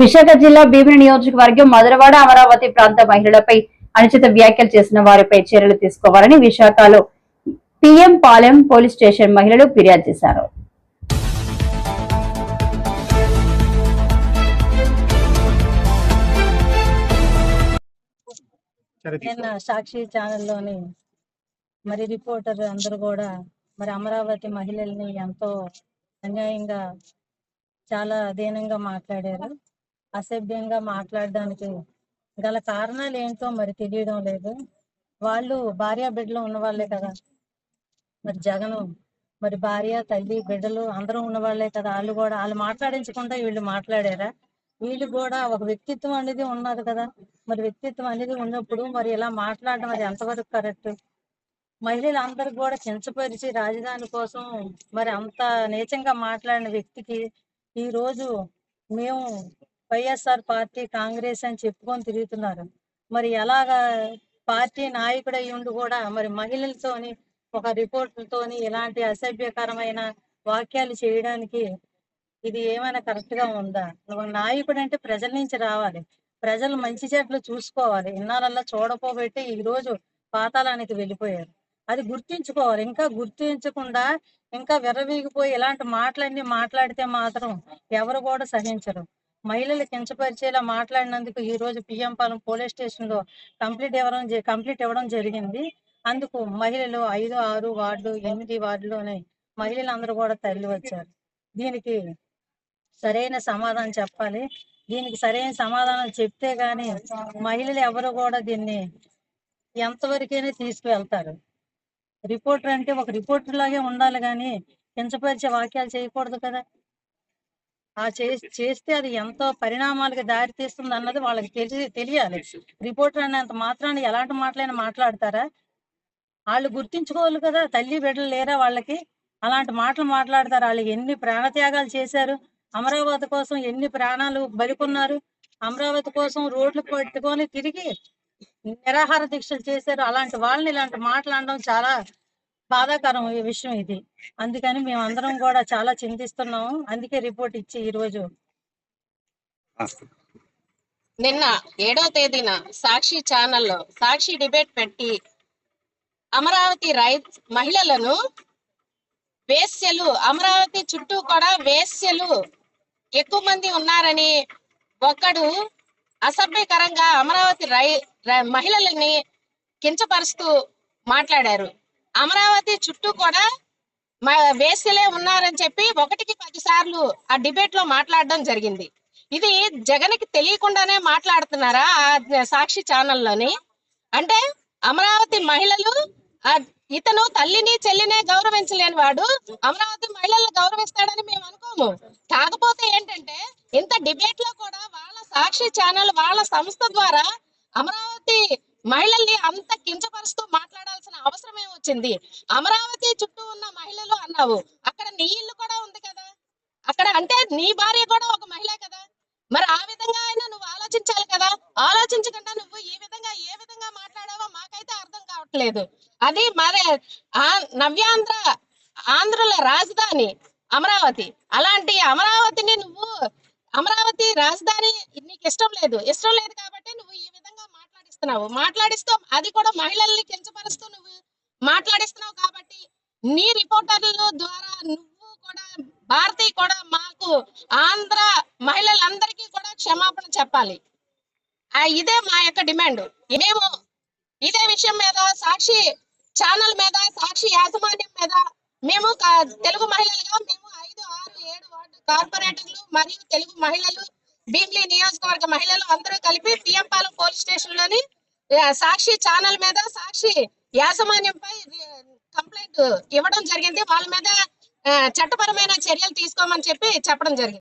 విశాఖ జిల్లా భీమిని నియోజకవర్గం మధురవాడ అమరావతి ప్రాంత మహిళలపై అనుచిత వ్యాఖ్యలు చేసిన వారిపై చర్యలు తీసుకోవాలని విశాఖలో పిఎం పాలెం పోలీస్ స్టేషన్ మహిళలు ఫిర్యాదు చేశారు. నిన్న సాక్షి ఛానల్లోని మరి రిపోర్టర్ అందరూ కూడా మరి అమరావతి మహిళల్ని ఎంతో అన్యాయంగా చాలా అధీనంగా మాట్లాడారు. అసభ్యంగా మాట్లాడడానికి గల కారణాలు ఏంటో మరి తెలియడం లేదు. వాళ్ళు భార్య బిడ్డలు ఉన్నవాళ్ళే కదా. మరి జగను మరి భార్య తల్లి బిడ్డలు అందరూ ఉన్నవాళ్ళే కదా. వాళ్ళు కూడా వాళ్ళు మాట్లాడించకుండా వీళ్ళు మాట్లాడారా? వీళ్ళు కూడా ఒక వ్యక్తిత్వం అనేది ఉన్నది కదా. మరి వ్యక్తిత్వం అనేది ఉన్నప్పుడు మరి ఇలా మాట్లాడడం అది ఎంతవరకు కరెక్ట్? మహిళలందరూ కూడా కించపరిచి రాజధాని కోసం మరి అంత నీచంగా మాట్లాడిన వ్యక్తికి ఈ రోజు మేము వైఎస్ఆర్ పార్టీ కాంగ్రెస్ అని చెప్పుకొని తిరుగుతున్నారు. మరి ఎలాగా పార్టీ నాయకుడు ఉండి కూడా మరి మహిళలతోని ఒక రిపోర్టులతోని ఇలాంటి అసభ్యకరమైన వాక్యాలు చేయడానికి ఇది ఏమైనా కరెక్ట్గా ఉందా? ఒక నాయకుడు అంటే ప్రజల నుంచి రావాలి. ప్రజలు మంచి చెట్లు చూసుకోవాలి. ఇన్నాళ్ళల్లో చూడపోబెట్టి ఈ రోజు పాతాళానికి వెళ్ళిపోయారు. అది గుర్తించుకోవాలి. ఇంకా గుర్తించకుండా ఇంకా విర్రవీగిపోయి ఇలాంటి మాటలన్నీ మాట్లాడితే మాత్రం ఎవరు కూడా సహించరు. మహిళలు కించపరిచేలా మాట్లాడినందుకు ఈ రోజు పిఎంపాలెం పోలీస్ స్టేషన్లో కంప్లీట్ ఇవ్వడం కంప్లీట్ ఇవ్వడం జరిగింది. అందుకు మహిళలు ఐదు ఆరు వార్డులు ఎనిమిది వార్డులోనే మహిళలందరూ కూడా తరలి వచ్చారు. దీనికి సరైన సమాధానం చెప్పాలి. దీనికి సరైన సమాధానం చెప్తే గాని మహిళలు ఎవరు కూడా దీన్ని ఎంతవరకైనా తీసుకువెళ్తారు. రిపోర్టర్ అంటే ఒక రిపోర్టర్ లాగే ఉండాలి కానీ కించపరిచే వాక్యాలు చేయకూడదు కదా. ఆ చేస్తే అది ఎంతో పరిణామాలకు దారి తీస్తుంది అన్నది వాళ్ళకి తెలిసి తెలియాలి. రిపోర్టర్ అనేంత మాత్రాన్ని ఎలాంటి మాటలైనా మాట్లాడతారా? వాళ్ళు గుర్తించుకోవాలి కదా తల్లి బిడ్డలు లేరా వాళ్ళకి? అలాంటి మాటలు మాట్లాడతారు? వాళ్ళు ఎన్ని ప్రాణత్యాగాలు చేశారు? అమరావతి కోసం ఎన్ని ప్రాణాలు బలికొన్నారు? అమరావతి కోసం రోడ్లు పెట్టుకొని తిరిగి నిరాహార దీక్షలు చేశారు. అలాంటి వాళ్ళని ఇలాంటి మాటలు అనడం చాలా బాధాకరం విషయం ఇది. అందుకని మేము అందరం కూడా చాలా చింతిస్తున్నాము. అందుకే రిపోర్ట్ ఇచ్చి ఈ రోజు. నిన్న ఏడో తేదీన సాక్షి ఛానల్లో సాక్షి డిబేట్ పెట్టి అమరావతి రై మహిళలను వేశ్యలు అమరావతి చుట్టూ కూడా వేశ్యలు ఎక్కువ మంది ఉన్నారని ఒక్కడు అసభ్యకరంగా అమరావతి రై మహిళలని కించపరుస్తూ మాట్లాడారు. అమరావతి చుట్టూ కూడా మా వేశ్యలే ఉన్నారని చెప్పి ఒకటికి పది సార్లు ఆ డిబేట్లో మాట్లాడడం జరిగింది. ఇది జగన్కి తెలియకుండానే మాట్లాడుతున్నారా ఆ సాక్షి ఛానల్లోని? అంటే అమరావతి మహిళలు ఇతను తల్లిని చెల్లినే గౌరవించలేని వాడు అమరావతి మహిళలను గౌరవిస్తాడని మేము అనుకోము. కాకపోతే ఏంటంటే ఇంత డిబేట్లో కూడా వాళ్ళ సాక్షి ఛానల్ వాళ్ళ సంస్థ ద్వారా అమరావతి మహిళల్ని అంత కించపరుస్తూ మాట్లాడాలి వచ్చింది. అమరావతి చుట్టూ ఉన్న మహిళలు అన్నావు. అక్కడ నీ ఇల్లు కూడా ఉంది కదా? అక్కడ అంటే నీ భార్య కూడా ఒక మహిళ కదా? మరి ఆ విధంగా అయినా నువ్వు ఆలోచించాలి కదా? ఆలోచించకుండా నువ్వు ఈ విధంగా ఏ విధంగా మాట్లాడావో మాకైతే అర్థం కావట్లేదు. అది మరి ఆ నవ్యాంధ్ర ఆంధ్రుల రాజధాని అమరావతి. అలాంటి అమరావతిని నువ్వు అమరావతి రాజధాని నీకు ఇష్టం లేదు. ఇష్టం లేదు కాబట్టి నువ్వు ఈ విధంగా మాట్లాడిస్తున్నావు. మాట్లాడిస్తూ అది కూడా మహిళల్ని కించపరుస్తూ నువ్వు మాట్లాడిస్తున్నావు కాబట్టి నీ రిపోర్టర్ల ద్వారా నువ్వు కూడా భారతి కూడా మాకు ఆంధ్ర మహిళలందరికీ కూడా క్షమాపణ చెప్పాలి. ఇదే మా యొక్క డిమాండ్. మేము ఇదే విషయం మీద సాక్షి ఛానల్ మీద సాక్షి యాజమాన్యం మీద మేము కా- తెలుగు మహిళలుగా మేము ఐదు ఆరు ఏడు వార్డు కార్పొరేటర్లు మరియు తెలుగు మహిళలు భీమ్లీ నియోజకవర్గ మహిళలు అందరూ కలిపి పిఎంపాలెం పోలీస్ స్టేషన్లోని సాక్షి ఛానల్ మీద సాక్షి యాజమాన్యంపై కంప్లైంట్ ఇవ్వడం జరిగింది. వాళ్ళ మీద చట్టపరమైన చర్యలు తీసుకోమని చెప్పి చెప్పడం జరిగింది.